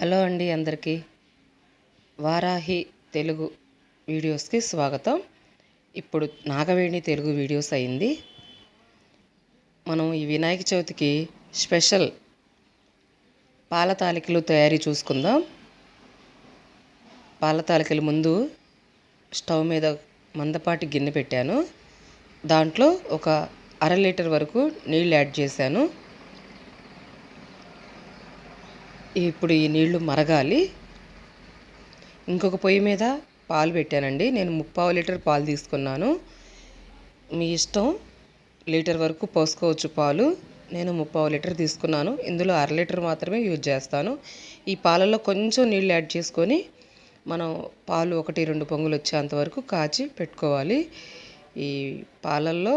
Hello అండి అందరికీ వారాహి తెలుగు వీడియోస్కి స్వాగతం. ఇప్పుడు నాగవేణి తెలుగు వీడియోస్ అయింది. మనం ఈ వినాయక చవితికి స్పెషల్ పాల తాలికలు తయారీ చూసుకుందాం. పాల తాలికలు ముందు స్టవ్ మీద మందపాటి గిన్నె పెట్టాను. దాంట్లో ఒక అర లీటర్ వరకు నీళ్ళు యాడ్ చేశాను. ఇప్పుడు ఈ నీళ్ళు మరగాలి. ఇంకొక పొయ్యి మీద పాలు పెట్టానండి. నేను ముప్పావు లీటర్ పాలు తీసుకున్నాను. మీ ఇష్టం లీటర్ వరకు పోసుకోవచ్చు పాలు. నేను ముప్పావు లీటర్ తీసుకున్నాను. ఇందులో అర లీటర్ మాత్రమే యూజ్ చేస్తాను. ఈ పాలలో కొంచెం నీళ్ళు యాడ్ చేసుకొని మనం పాలు ఒకటి రెండు పొంగులు వచ్చేంత వరకు కాచి పెట్టుకోవాలి. ఈ పాలల్లో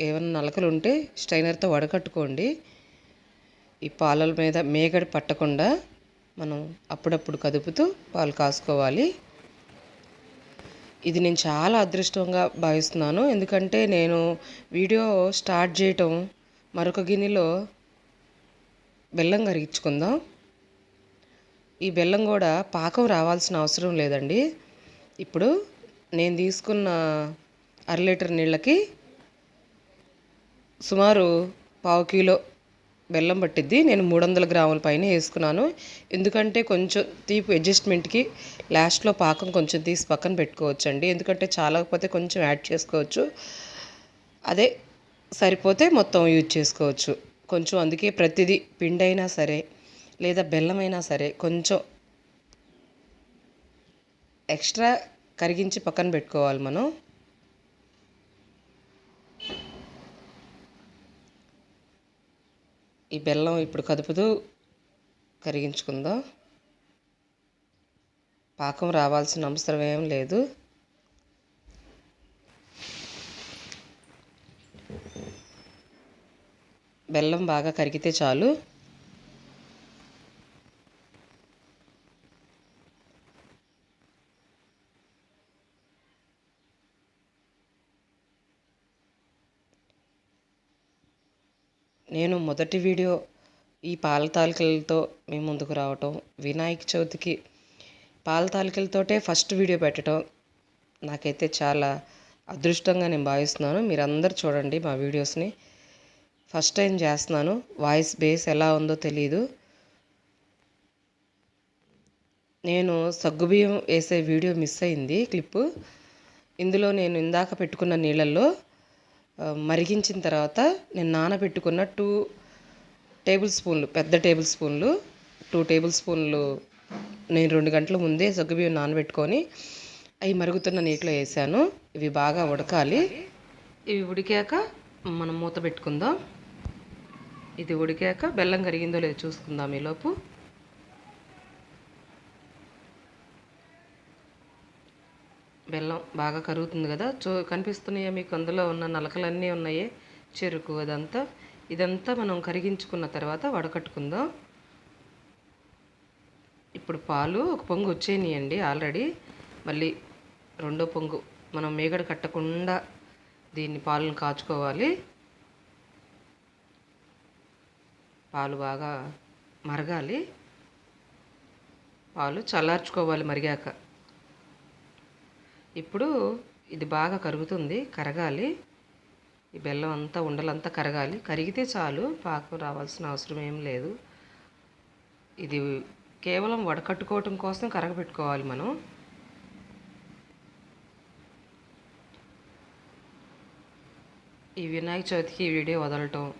ఏమైనా నలకలు ఉంటే స్ట్రైనర్తో వడకట్టుకోండి. ఈ పాలల మీద మేగడ పట్టకుండా మనం అప్పుడప్పుడు కదుపుతూ పాలు కాసుకోవాలి. ఇది నేను చాలా అదృష్టంగా భావిస్తున్నాను. ఎందుకంటే నేను వీడియో స్టార్ట్ చేయటం మరొక గిన్నెలో బెల్లం కరిగించుకుందాం. ఈ బెల్లం కూడా పాకం రావాల్సిన అవసరం లేదండి. ఇప్పుడు నేను తీసుకున్న అర లీటర్ నీళ్ళకి సుమారు పావు కిలో బెల్లం పట్టిద్ది. నేను మూడు వందల గ్రాముల పైన వేసుకున్నాను. ఎందుకంటే కొంచెం తీపి అడ్జస్ట్మెంట్కి లాస్ట్లో పాకం కొంచెం తీసి పక్కన పెట్టుకోవచ్చు అండి ఎందుకంటే చాలకపోతే కొంచెం యాడ్ చేసుకోవచ్చు. అదే సరిపోతే మొత్తం యూజ్ చేసుకోవచ్చు. కొంచెం అందుకే ప్రతిదీ పిండి అయినా సరే లేదా బెల్లం అయినా సరే కొంచెం ఎక్స్ట్రా కరిగించి పక్కన పెట్టుకోవాలి మనం. ఈ బెల్లం ఇప్పుడు కదుపుతూ కరిగించుకుందాం. పాకం రావాల్సిన అవసరం ఏం లేదు. బెల్లం బాగా కరిగితే చాలు. నేను మొదటి వీడియో ఈ పాల తాలికలతో మీ ముందుకు రావటం వినాయక చవితికి పాల తాలికలతోటే ఫస్ట్ వీడియో పెట్టడం నాకైతే చాలా అదృష్టంగా నేను భావిస్తున్నాను. మీరందరూ చూడండి మా వీడియోస్ని. ఫస్ట్ టైం చేస్తున్నాను. వాయిస్ బేస్ ఎలా ఉందో తెలియదు నేను సగ్గుబియ్యం వేసే వీడియో మిస్ అయింది క్లిప్పు. ఇందులో నేను ఇందాక పెట్టుకున్న నీళ్ళల్లో మరిగించిన తర్వాత నేను నానబెట్టుకున్న టూ టేబుల్ స్పూన్లు పెద్ద టేబుల్ స్పూన్లు టూ టేబుల్ స్పూన్లు నేను రెండు గంటల ముందే సగ్గుబియ్యం నానబెట్టుకొని అవి మరుగుతున్న నీటిలో వేసాను. ఇవి బాగా ఉడకాలి. ఇవి ఉడికాక మనం మూత పెట్టుకుందాం. ఇది ఉడికాక బెల్లం కరిగిందో లేదో చూసుకుందాం ఈలోపు. బెల్లం బాగా కరుగుతుంది కదా. చూ కనిపిస్తున్నాయా మీకు అందులో ఉన్న నలకలన్నీ ఉన్నాయి? చెరుకు అదంతా. ఇదంతా మనం కరిగించుకున్న తర్వాత వడకట్టుకుందాం. ఇప్పుడు పాలు ఒక పొంగు వచ్చేయండి ఆల్రెడీ. మళ్ళీ రెండో పొంగు మనం మేగడ కట్టకుండా దీన్ని పాలను కాచుకోవాలి. పాలు బాగా మరగాలి. పాలు చల్లార్చుకోవాలి మరిగాక. ఇప్పుడు ఇది బాగా కరుగుతుంది కరగాలి. ఈ బెల్లం అంతా ఉండలంతా కరగాలి. కరిగితే చాలు పాకం రావాల్సిన అవసరం ఏం లేదు. ఇది కేవలం వడకట్టుకోవటం కోసం కరగబెట్టుకోవాలి మనం. ఈ వినాయక చవితికి ఈ వీడియో వదలటం.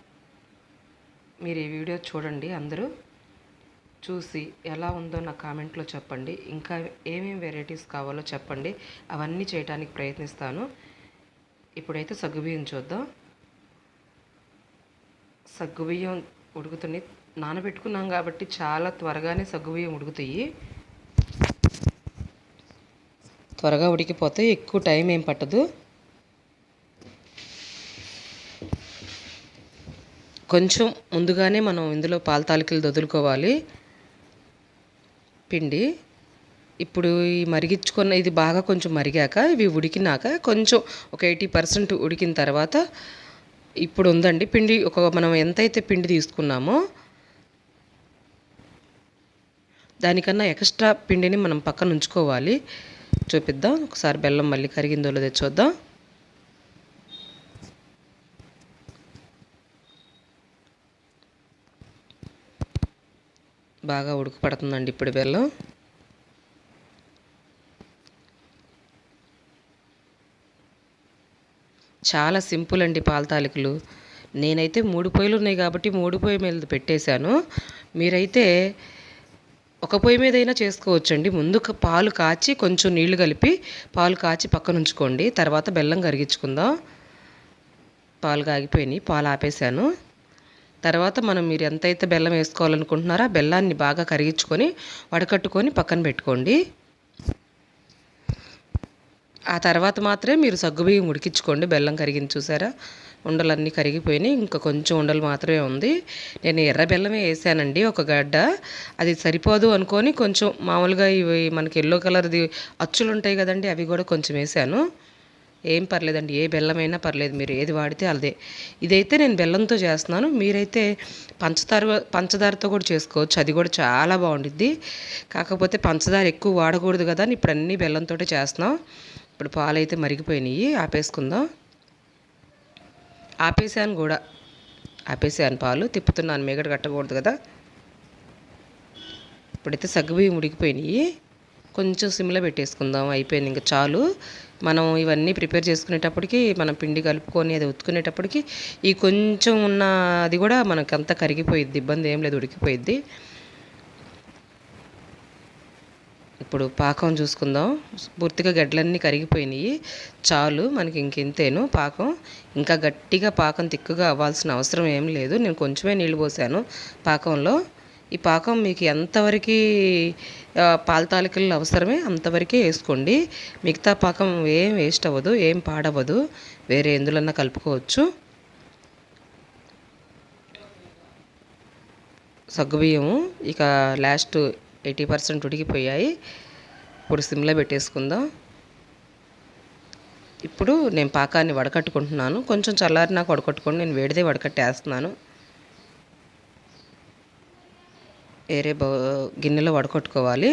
మీరు ఈ వీడియో చూడండి అందరూ. చూసి ఎలా ఉందో నా కామెంట్లో చెప్పండి. ఇంకా ఏమేమి వెరైటీస్ కావాలో చెప్పండి. అవన్నీ చేయడానికి ప్రయత్నిస్తాను. ఇప్పుడైతే సగ్గుబియ్యం చూద్దాం. సగ్గుబియ్యం ఉడుకుతుంది. నానబెట్టుకున్నాం కాబట్టి చాలా త్వరగానే సగ్గుబియ్యం ఉడుకుతాయి. త్వరగా ఉడికిపోతే ఎక్కువ టైం ఏం పట్టదు. కొంచెం ముందుగానే మనం ఇందులో పాల తాలికలు దొదులుకోవాలి. పిండి. ఇప్పుడు ఈ మరిగించుకున్న ఇది బాగా కొంచెం మరిగాక ఇవి ఉడికినాక కొంచెం ఒక ఎయిటీ పర్సెంట్ ఉడికిన తర్వాత ఇప్పుడు ఉందండి పిండి. ఒక మనం ఎంతైతే పిండి తీసుకున్నామో దానికన్నా ఎక్స్ట్రా పిండిని మనం పక్కన ఉంచుకోవాలి. చూపిద్దాం. ఒకసారి బెల్లం మళ్ళీ కరిగిందో లేదో చూద్దాం బాగా ఉడకపడుతుందండి ఇప్పుడు బెల్లం చాలా సింపుల్ అండి పాల తాలికలు. నేనైతే మూడు పొయ్యిలు ఉన్నాయి కాబట్టి మూడు పొయ్యి మీద పెట్టేశాను. మీరైతే ఒక పొయ్యి మీద అయినా చేసుకోవచ్చండి. ముందు పాలు కాచి కొంచెం నీళ్ళు కలిపి పాలు కాచి పక్కన ఉంచుకోండి. తర్వాత బెల్లం కరిగించుకుందాం. పాలు కాగిపోయినాయి. పాలు ఆపేసాను తర్వాత మనం మీరు ఎంతైతే బెల్లం వేసుకోవాలనుకుంటున్నారో ఆ బెల్లాన్ని బాగా కరిగించుకొని వడకట్టుకొని పక్కన పెట్టుకోండి. ఆ తర్వాత మాత్రమే మీరు సగ్గుబియ్యం ఉడికించుకోండి. బెల్లం కరిగింది చూసారా? ఉండలన్నీ కరిగిపోయినాయి. ఇంకా కొంచెం ఉండలు మాత్రమే ఉంది. నేను ఎర్ర బెల్లమే వేసానండి ఒక గడ్డ. అది సరిపోదు అనుకొని కొంచెం మామూలుగా ఇవి మనకి ఎల్లో కలర్ది అచ్చులు ఉంటాయి కదండి అవి కూడా కొంచెం వేసాను. ఏం పర్లేదండి ఏ బెల్లమైనా పర్లేదు మీరు ఏది వాడితే అదే. ఇదైతే నేను బెల్లంతో చేస్తున్నాను. మీరైతే పంచదార పంచదారతో కూడా చేసుకోవచ్చు. అది కూడా చాలా బాగుండిద్ది. కాకపోతే పంచదార ఎక్కువ వాడకూడదు కదా అని ఇప్పుడు అన్నీ బెల్లంతో చేస్తున్నాం. ఇప్పుడు పాలు అయితే మరిగిపోయినాయి ఆపేసుకుందాం. ఆపేసాను కూడా. ఆపేసాను పాలు తిప్పుతున్నాను మిగడ కట్టకూడదు కదా. ఇప్పుడైతే సగ్గుబియ్యం ఉడికిపోయినాయి. కొంచెం సిమ్లో పెట్టేసుకుందాం అయిపోయింది ఇంకా చాలు. మనం ఇవన్నీ ప్రిపేర్ చేసుకునేటప్పటికి మనం పిండి కలుపుకొని అది ఉతుకునేటప్పటికి ఈ కొంచెం ఉన్న అది కూడా మనకు అంతా కరిగిపోయిద్ది ఇబ్బంది ఏం లేదు ఉడికిపోయిద్ది. ఇప్పుడు పాకం చూసుకుందాం. పూర్తిగా గడ్డలన్నీ కరిగిపోయినాయి. చాలు మనకి ఇంకెంతేను పాకం. ఇంకా గట్టిగా పాకం తిక్కుగా అవ్వాల్సిన అవసరం ఏం లేదు. నేను కొంచెమే నీళ్ళు పోసాను పాకంలో. ఈ పాకం మీకు ఎంతవరకు ఆ, పాల అవసరమే అంతవరకే వేసుకోండి. మిగతా పాకం ఏం వేస్ట్ అవ్వదు ఏం పాడవ్వదు. వేరే ఎందులన్నా కలుపుకోవచ్చు. సగ్గుబియ్యము ఇక లాస్ట్ ఎయిటీ పర్సెంట్ ఉడికిపోయాయి. ఇప్పుడు సిమ్లో పెట్టేసుకుందాం. ఇప్పుడు నేను పాకాన్ని వడకట్టుకుంటున్నాను. కొంచెం చల్లారి నాకు వడకట్టుకొని నేను వేడిదే వడకట్టేస్తున్నాను. వేరే బౌ గిన్నెలో వడకట్టుకోవాలి.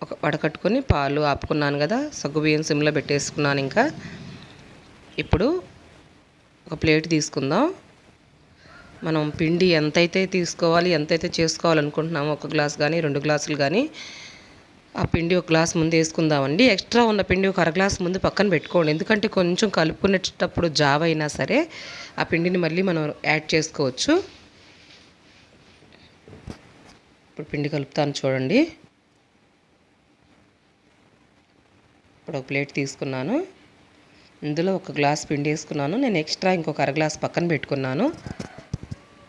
ఒక వడకట్టుకొని పాలు ఆపుకున్నాను కదా సగ్గుబియ్యం సిమ్లో పెట్టేసుకున్నాను ఇంకా. ఇప్పుడు ఒక ప్లేట్ తీసుకుందాం. మనం పిండి ఎంతైతే తీసుకోవాలి ఎంతైతే చేసుకోవాలనుకుంటున్నామో ఒక గ్లాస్ కానీ రెండు గ్లాసులు కానీ ఆ పిండి ఒక గ్లాస్ ముందు వేసుకుందామండి. ఎక్స్ట్రా ఉన్న పిండి ఒక అర గ్లాస్ ముందు పక్కన పెట్టుకోండి. ఎందుకంటే కొంచెం కలుపుకునేటప్పుడు జావ అయినా సరే ఆ పిండిని మళ్ళీ మనం యాడ్ చేసుకోవచ్చు. ఇప్పుడు పిండి కలుపుతాను చూడండి. ఇప్పుడు ఒక ప్లేట్ తీసుకున్నాను. ఇందులో ఒక గ్లాస్ పిండి వేసుకున్నాను. నేను ఎక్స్ట్రా ఇంకొక అర గ్లాస్ పక్కన పెట్టుకున్నాను.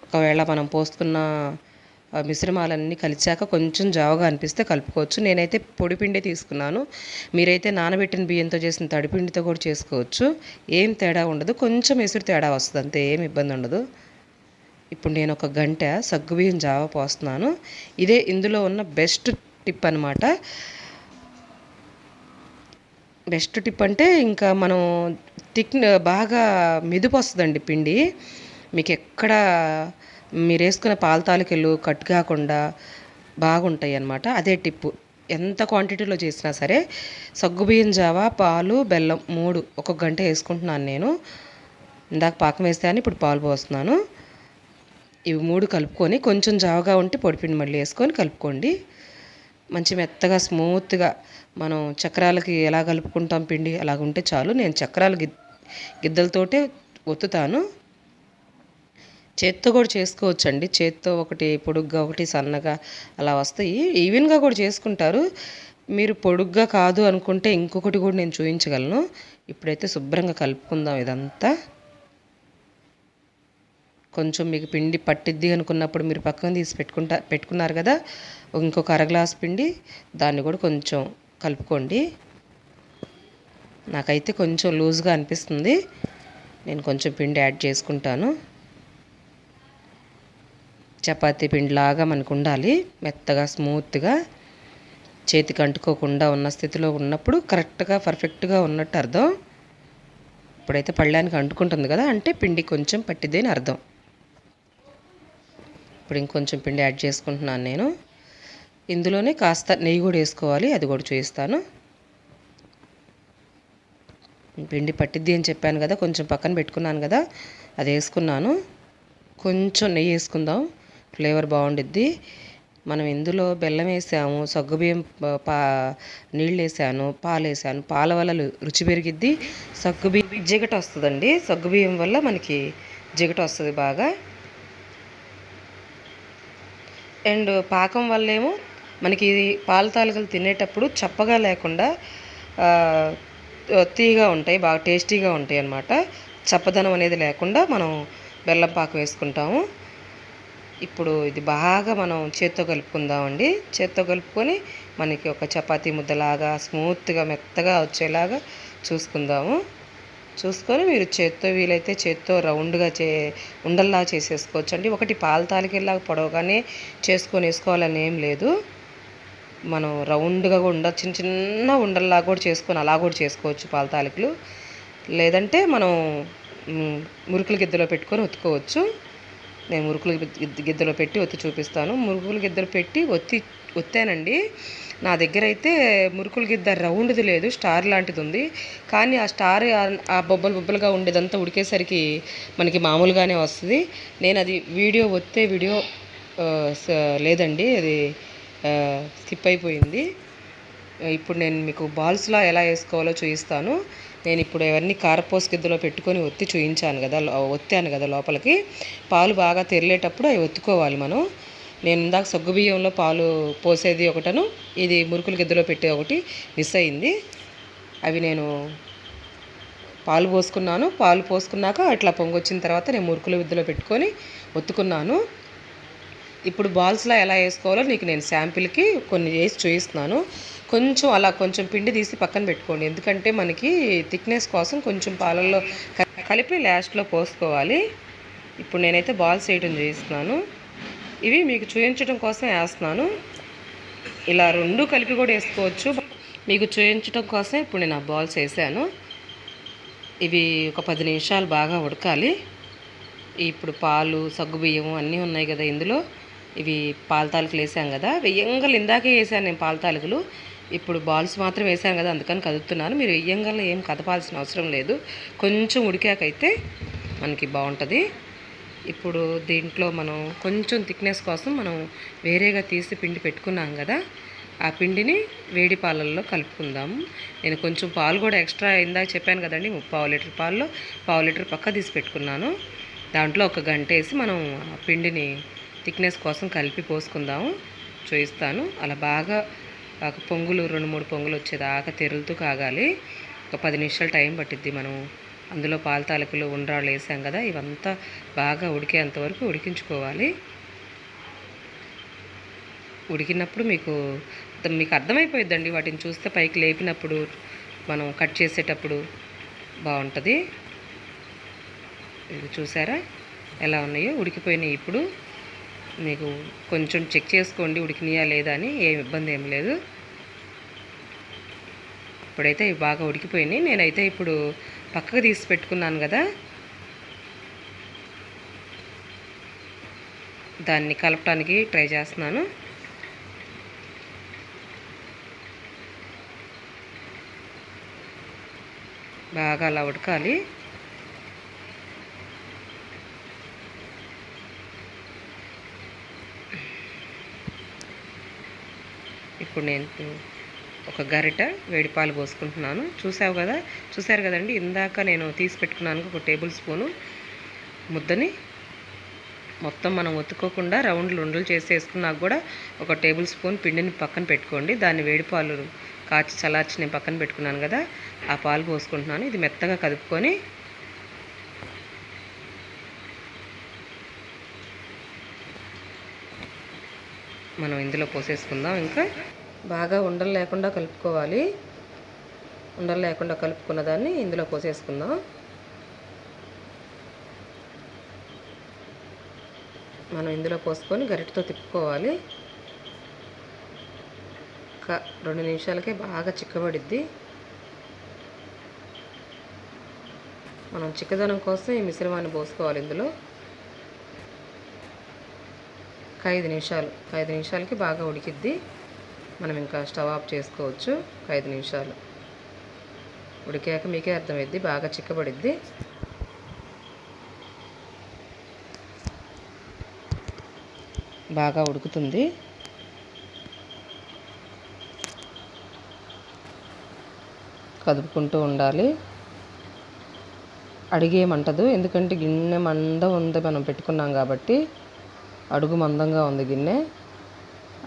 ఒకవేళ మనం పోసుకున్న మిశ్రమాలన్నీ కలిచాక కొంచెం జావగా అనిపిస్తే కలుపుకోవచ్చు. నేనైతే పొడిపిండి తీసుకున్నాను. మీరైతే నానబెట్టిన బియ్యంతో చేసిన తడిపిండితో కూడా చేసుకోవచ్చు. ఏం తేడా ఉండదు. కొంచెం ఎసురు తేడా వస్తుంది అంతే ఏం ఇబ్బంది ఉండదు. ఇప్పుడు నేను ఒక గంట సగ్గుబియ్యం జావ పోస్తున్నాను. ఇదే ఇందులో ఉన్న బెస్ట్ టిప్ అనమాట బెస్ట్ టిప్ అంటే ఇంకా మనం థిక్ బాగా మెదుపు వస్తుందండి పిండి. మీకు ఎక్కడ మీరు వేసుకున్న పాల తాలికలు కట్ కాకుండా బాగుంటాయి అన్నమాట అదే టిప్పు. ఎంత క్వాంటిటీలో చేసినా సరే సగ్గుబియ్యం జావ పాలు బెల్లం మూడు ఒక గంట వేసుకుంటున్నాను నేను. ఇందాక పాకం వేస్తాను ఇప్పుడు పాలు పోస్తున్నాను. ఇవి మూడు కలుపుకొని కొంచెం జావగా ఉంటే పొడిపిండి మళ్ళీ వేసుకొని కలుపుకోండి. మంచి మెత్తగా స్మూత్గా మనం చక్రాలకి ఎలా కలుపుకుంటాం పిండి అలాగుంటే చాలు. నేను చక్రాలు గిద్ గిద్దలతోటే ఒత్తుతాను. చేత్తో కూడా చేసుకోవచ్చండి. చేత్తో ఒకటి పొడుగ్గా ఒకటి సన్నగా అలా వస్తాయి. ఈవెన్గా కూడా చేసుకుంటారు. మీరు పొడుగ్గా కాదు అనుకుంటే ఇంకొకటి కూడా నేను చూపించగలను ఇప్పుడైతే శుభ్రంగా కలుపుకుందాం ఇదంతా. కొంచెం మీకు పిండి పట్టిద్ది అనుకున్నప్పుడు మీరు పక్కన తీసి పెట్టుకుంటా పెట్టుకున్నారు కదా? ఇంకొక అర గ్లాస్ పిండి దాన్ని కూడా కొంచెం కలుపుకోండి. నాకైతే కొంచెం లూజ్గా అనిపిస్తుంది. నేను కొంచెం పిండి యాడ్ చేసుకుంటాను. చపాతీ పిండిలాగా మనకు ఉండాలి మెత్తగా స్మూత్గా చేతికి అంటుకోకుండా ఉన్న స్థితిలో ఉన్నప్పుడు కరెక్ట్గా పర్ఫెక్ట్గా ఉన్నట్టు అర్థం. ఇప్పుడైతే పళ్ళానికి అంటుకుంటుంది కదా అంటే పిండి కొంచెం పట్టిద్ది అని అర్థం. ఇప్పుడు ఇంకొంచెం పిండి యాడ్ చేసుకుంటున్నాను నేను. ఇందులోనే కాస్త నెయ్యి కూడా వేసుకోవాలి అది కూడా చూపిస్తాను పిండి పట్టిద్ది అని చెప్పాను కదా కొంచెం పక్కన పెట్టుకున్నాను కదా అది వేసుకున్నాను. కొంచెం నెయ్యి వేసుకుందాం. ఫ్లేవర్ బాగుండిద్ది. మనం ఇందులో బెల్లం వేసాము సగ్గుబియ్యం పా నీళ్ళు వేసాను పాలు వేసాను పాల వల్ల రుచి పెరిగిద్ది. సగ్గుబియ్యం జిగట వస్తుందండి. సగ్గుబియ్యం వల్ల మనకి జిగట వస్తుంది బాగా. అండ్ పాకం వల్లేమో మనకి పాల తాలికలు తినేటప్పుడు చప్పగా లేకుండా తీగా ఉంటాయి బాగా టేస్టీగా ఉంటాయి అన్నమాట. చప్పదనం అనేది లేకుండా మనం బెల్లం పాకం వేసుకుంటాము. ఇప్పుడు ఇది బాగా మనం చేత్తో కలుపుకుందామండి. చేత్తో కలుపుకొని మనకి ఒక చపాతీ ముద్దలాగా స్మూత్గా మెత్తగా వచ్చేలాగా చూసుకుందాము. చూసుకొని మీరు చేత్తో వీలైతే చేత్తో రౌండ్గా చే ఉండల్లా చేసేసుకోవచ్చు అండి ఒకటి పాల తాలికల్లాగా పొడవగానే చేసుకొని వేసుకోవాలని ఏం లేదు. మనం రౌండ్గా కూడా ఉండ చిన్న చిన్న ఉండల్లా కూడా చేసుకొని అలా కూడా చేసుకోవచ్చు పాల తాలికలు. లేదంటే మనం మురుకుల గిద్దలో పెట్టుకొని ఉతుకోవచ్చు. నేను మురుకులు గిద్దలో పెట్టి ఒత్తి చూపిస్తాను. మురుకులు గిద్దలు పెట్టి ఒత్తి ఒత్తానండి. నా దగ్గర అయితే మురుకులు గిద్ద రౌండ్ది లేదు స్టార్ లాంటిది ఉంది. కానీ ఆ స్టార్ ఆ- బొబ్బలు బొబ్బలుగా ఉండేదంతా ఉడికేసరికి మనకి మామూలుగానే వస్తుంది. నేను అది వీడియో ఒత్తే వీడియో స- లేదండి అది స్కిప్ అయిపోయింది. ఇప్పుడు నేను మీకు బాల్స్లా ఎలా వేసుకోవాలో చూపిస్తాను. నేను ఇప్పుడు ఇవన్నీ కారపోస్ గిద్దలో పెట్టుకొని ఒత్తి చూయించాను కదా ఒత్తాను కదా లోపలికి. పాలు బాగా తెరిలేటప్పుడు అవి ఒత్తుకోవాలి మనం. నేను ఇందాక సగ్గు బియ్యంలో పాలు పోసేది ఒకటను ఇది మురుకుల గిద్దలో పెట్టే ఒకటి మిస్ అయింది. అవి నేను పాలు పోసుకున్నాను. పాలు పోసుకున్నాక అట్లా పొంగొచ్చిన తర్వాత నేను మురుకుల విద్యలో పెట్టుకొని ఒత్తుకున్నాను. ఇప్పుడు బాల్స్లో ఎలా వేసుకోవాలో నీకు నేను శాంపిల్కి కొన్ని వేసి చూపిస్తున్నాను కొంచెం అలా కొంచెం పిండి తీసి పక్కన పెట్టుకోండి. ఎందుకంటే మనకి థిక్నెస్ కోసం కొంచెం పాలల్లో కలిపి లాస్ట్లో పోసుకోవాలి. ఇప్పుడు నేనైతే బాల్స్ వేయటం చేస్తున్నాను. ఇవి మీకు చూపించడం కోసం వేస్తున్నాను. ఇలా రెండు కలిపి కూడా వేసుకోవచ్చు. మీకు చూపించడం కోసం ఇప్పుడు నేను ఆ బాల్స్ వేసాను ఇవి ఒక పది నిమిషాలు బాగా ఉడకాలి. ఇప్పుడు పాలు సగ్గుబియ్యం అన్నీ ఉన్నాయి కదా ఇందులో. ఇవి పాల తాలికలు వేసాం కదా. వెయ్యంగలు ఇందాకే వేసాను నేను పాల తాలికలు. ఇప్పుడు బాల్స్ మాత్రం వేసాను కదా అందుకని కదుపుతున్నాను. మీరు వెయ్యంగల్లో ఏం కదపాల్సిన అవసరం లేదు. కొంచెం ఉడికాకైతే మనకి బాగుంటుంది. ఇప్పుడు దీంట్లో మనం కొంచెం థిక్నెస్ కోసం మనం వేరేగా తీసి పిండి పెట్టుకున్నాం కదా ఆ పిండిని వేడి పాలల్లో కలుపుకుందాము నేను కొంచెం పాలు కూడా ఎక్స్ట్రా ఇందాక చెప్పాను కదండి పావు లీటర్ పాల్లో పావు లీటర్ పక్క తీసి పెట్టుకున్నాను. దాంట్లో ఒక గంట వేసి మనం ఆ పిండిని థిక్నెస్ కోసం కలిపి పోసుకుందాము. చూపిస్తాను అలా బాగా ఒక పొంగులు రెండు మూడు పొంగులు వచ్చేదాకా తెరులుతూ కాగాలి. ఒక పది నిమిషాలు టైం పట్టిద్ది మనం. అందులో పాల తాలకులు ఉండ్రాళ్ళు వేసాం కదా ఇవంతా బాగా ఉడికేంత వరకు ఉడికించుకోవాలి. ఉడికినప్పుడు మీకు మీకు అర్థమైపోయిద్దండి వాటిని చూస్తే పైకి లేపినప్పుడు మనం కట్ చేసేటప్పుడు బాగుంటుంది. ఇది చూసారా? ఎలా ఉన్నాయో? ఉడికిపోయినాయి ఇప్పుడు. మీకు కొంచెం చెక్ చేసుకోండి ఉడికినాయా లేదా అని ఏం ఇబ్బంది ఏం లేదు. ఇప్పుడైతే ఇవి బాగా ఉడికిపోయినాయి. నేనైతే ఇప్పుడు పక్కకు తీసి పెట్టుకున్నాను కదా. దాన్ని కలపడానికి ట్రై చేస్తున్నాను. బాగా అలా ఉడకాలి. ఇప్పుడు నేను ఒక గరిట వేడిపాలు పోసుకుంటున్నాను. చూసావు కదా? చూసారు కదండి? ఇందాక నేను తీసి పెట్టుకున్నాను ఒక టేబుల్ స్పూను ముద్దని. మొత్తం మనం ఒత్తుకోకుండా రౌండ్లు ఉండలు చేసి వేసుకున్నాక కూడా ఒక టేబుల్ స్పూన్ పిండిని పక్కన పెట్టుకోండి. దాన్ని వేడిపాలు కాచి చల్లార్చి నేను పక్కన పెట్టుకున్నాను కదా ఆ పాలు పోసుకుంటున్నాను. ఇది మెత్తగా కదుపుకొని మనం ఇందులో పోసేసుకుందాం. ఇంకా బాగా ఉండలు లేకుండా కలుపుకోవాలి. ఉండలు లేకుండా కలుపుకున్న దాన్ని ఇందులో పోసేసుకుందాం. మనం ఇందులో పోసుకొని గరిటతో తిప్పుకోవాలి. ఒక రెండు నిమిషాలకే బాగా చిక్కబడిద్ది. మనం చిక్కదనం కోసం ఈ మిశ్రమాన్ని పోసుకోవాలి ఇందులో. ఒక ఐదు నిమిషాలు. ఐదు నిమిషాలకి బాగా ఉడికిద్ది. మనం ఇంకా స్టవ్ ఆఫ్ చేసుకోవచ్చు. ఒక ఐదు నిమిషాలు. ఉడికాక మీకే అర్థమైద్ది బాగా చిక్కబడిద్ది. బాగా ఉడుకుతుంది. కదుపుకుంటూ ఉండాలి. అడిగేమంటదు ఎందుకంటే గిన్నె మంద ఉంది మనం పెట్టుకున్నాం కాబట్టి అడుగు మందంగా ఉంది గిన్నె.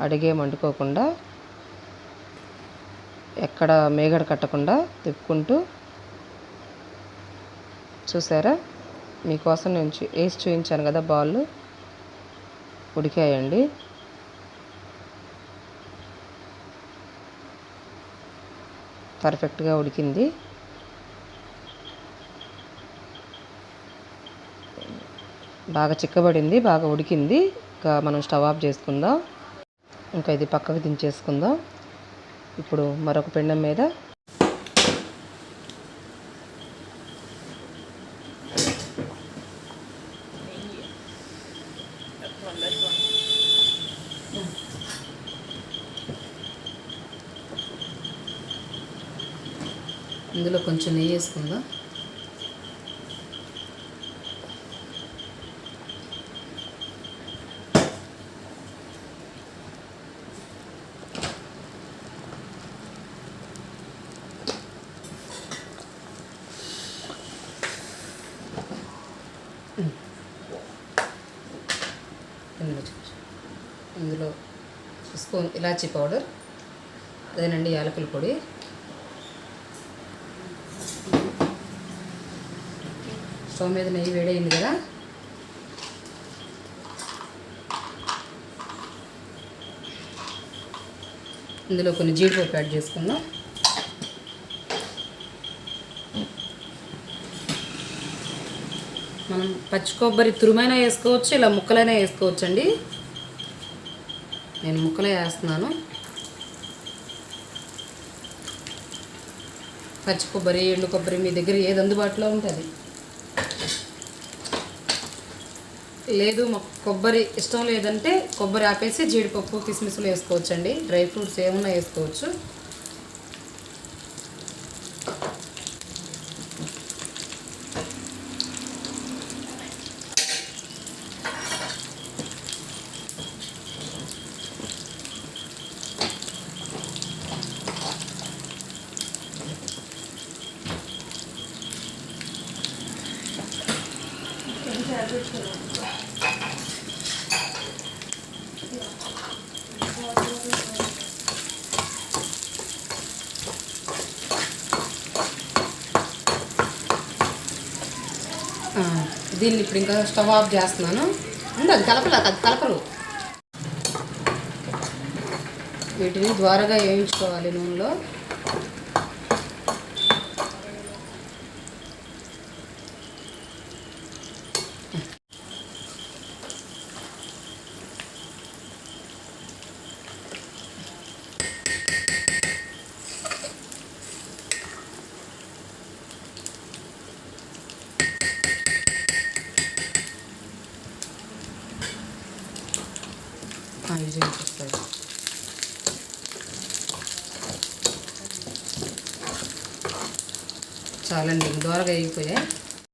అడిగే మండుకోకుండా ఎక్కడ మేగడ కట్టకుండా తిప్పుకుంటూ చూసారా? మీకోసం నేను వేసి చూపించాను కదా బాల్ ఉడికాయండి. పర్ఫెక్ట్గా ఉడికింది. బాగా చిక్కబడింది బాగా ఉడికింది. ఇంకా మనం స్టవ్ ఆఫ్ చేసుకుందాం. ఇంకా ఇది పక్కకు దించేసుకుందాం. ఇప్పుడు మరొక పిండం మీద ఇందులో కొంచెం నెయ్యి వేసుకుందాం ఇందులో చూపించు. ఇందులో స్పూన్ ఇలాచీ పౌడర్ అదేనండి యాలకుల పొడి. స్టవ్ మీద నెయ్యి వేడైంది కదా. ఇందులో కొన్ని జీడిపప్పు యాడ్ చేసుకుందాం. మనం పచ్చి కొబ్బరి తురుమైనా వేసుకోవచ్చు ఇలా ముక్కలైనా వేసుకోవచ్చు అండి నేను ముక్కలే వేస్తున్నాను. పచ్చి కొబ్బరి ఎండు కొబ్బరి మీ దగ్గర ఏది అందుబాటులో ఉంటుంది? లేదు మాకు కొబ్బరి ఇష్టం లేదంటే కొబ్బరి ఆపేసి జీడిపప్పు కిస్మిస్లు వేసుకోవచ్చండి. డ్రై ఫ్రూట్స్ ఏమన్నా వేసుకోవచ్చు. దీన్ని ఇప్పుడు ఇంకా స్టవ్ ఆఫ్ చేస్తున్నాను. ఉండు, అది కలపలే అది కలపరు. వీటిని ద్వారగా వేయించుకోవాలి నూనెలో ఆ, ఇది చూపిస్తాయి చాలండి దోరగా అయిపోయాయి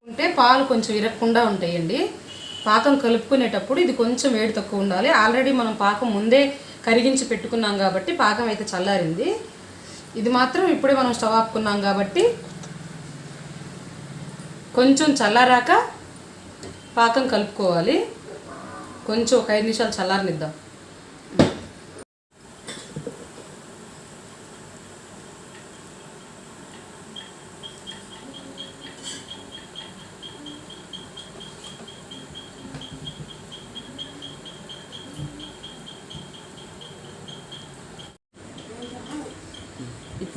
ఉంటే పాలు కొంచెం ఇరగకుండా ఉంటాయండి. పాకం కలుపుకునేటప్పుడు ఇది కొంచెం వేడి తక్కువ ఉండాలి. ఆల్రెడీ మనం పాకం ముందే కరిగించి పెట్టుకున్నాం కాబట్టి పాకం అయితే చల్లారింది. ఇది మాత్రం ఇప్పుడే మనం స్టవ్ ఆపుకున్నాం కాబట్టి కొంచెం చల్లారాక పాకం కలుపుకోవాలి. కొంచెం ఒక ఐదు నిమిషాలు చల్లారనిద్దాం.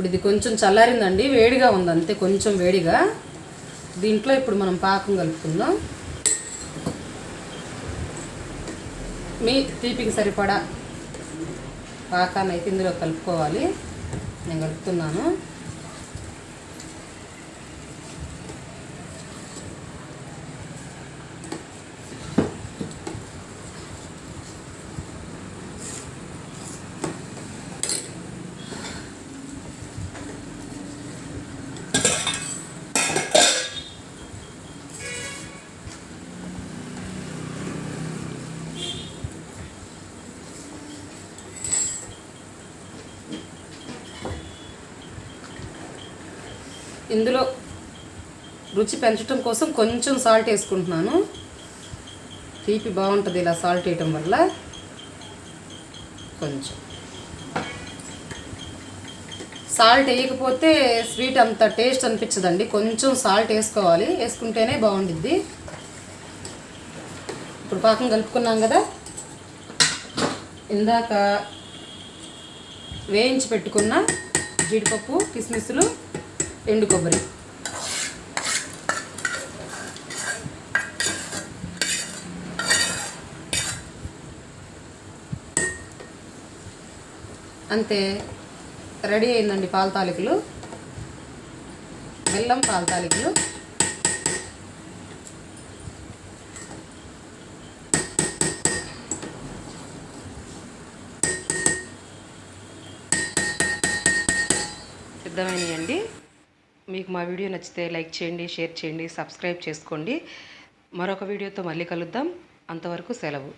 ఇప్పుడు ఇది కొంచెం చల్లారిందండి వేడిగా ఉంది అంతే కొంచెం వేడిగా. దీంట్లో ఇప్పుడు మనం పాకం కలుపుకుందాం. మీ తీపికి సరిపడా పాకాన్ని అయితే ఇందులో కలుపుకోవాలి. నేను కలుపుతున్నాను. ఇందులో రుచి పెంచడం కోసం కొంచెం సాల్ట్ వేసుకుంటున్నాను. తీపి బాగుంటుంది ఇలా సాల్ట్ వేయటం వల్ల. కొంచెం. సాల్ట్ వేయకపోతే స్వీట్ అంత టేస్ట్ అనిపించదండి. కొంచెం సాల్ట్ వేసుకోవాలి. వేసుకుంటేనే బాగుండిద్ది. ఇప్పుడు పాకం కలుపుకున్నాం కదా. ఇందాక వేయించి పెట్టుకున్న జీడిపప్పు కిస్మిస్లు ఎండు కొబ్బరి. అంతే రెడీ అయిందండి పాల తాలికలు. బెల్లం పాల తాలికలు. సిద్ధమైనయండి మీకు మా వీడియో నచ్చితే లైక్ చేయండి షేర్ చేయండి సబ్స్క్రైబ్ చేసుకోండి. మరొక వీడియోతో మళ్ళీ కలుద్దాం. అంతవరకు సెలవు.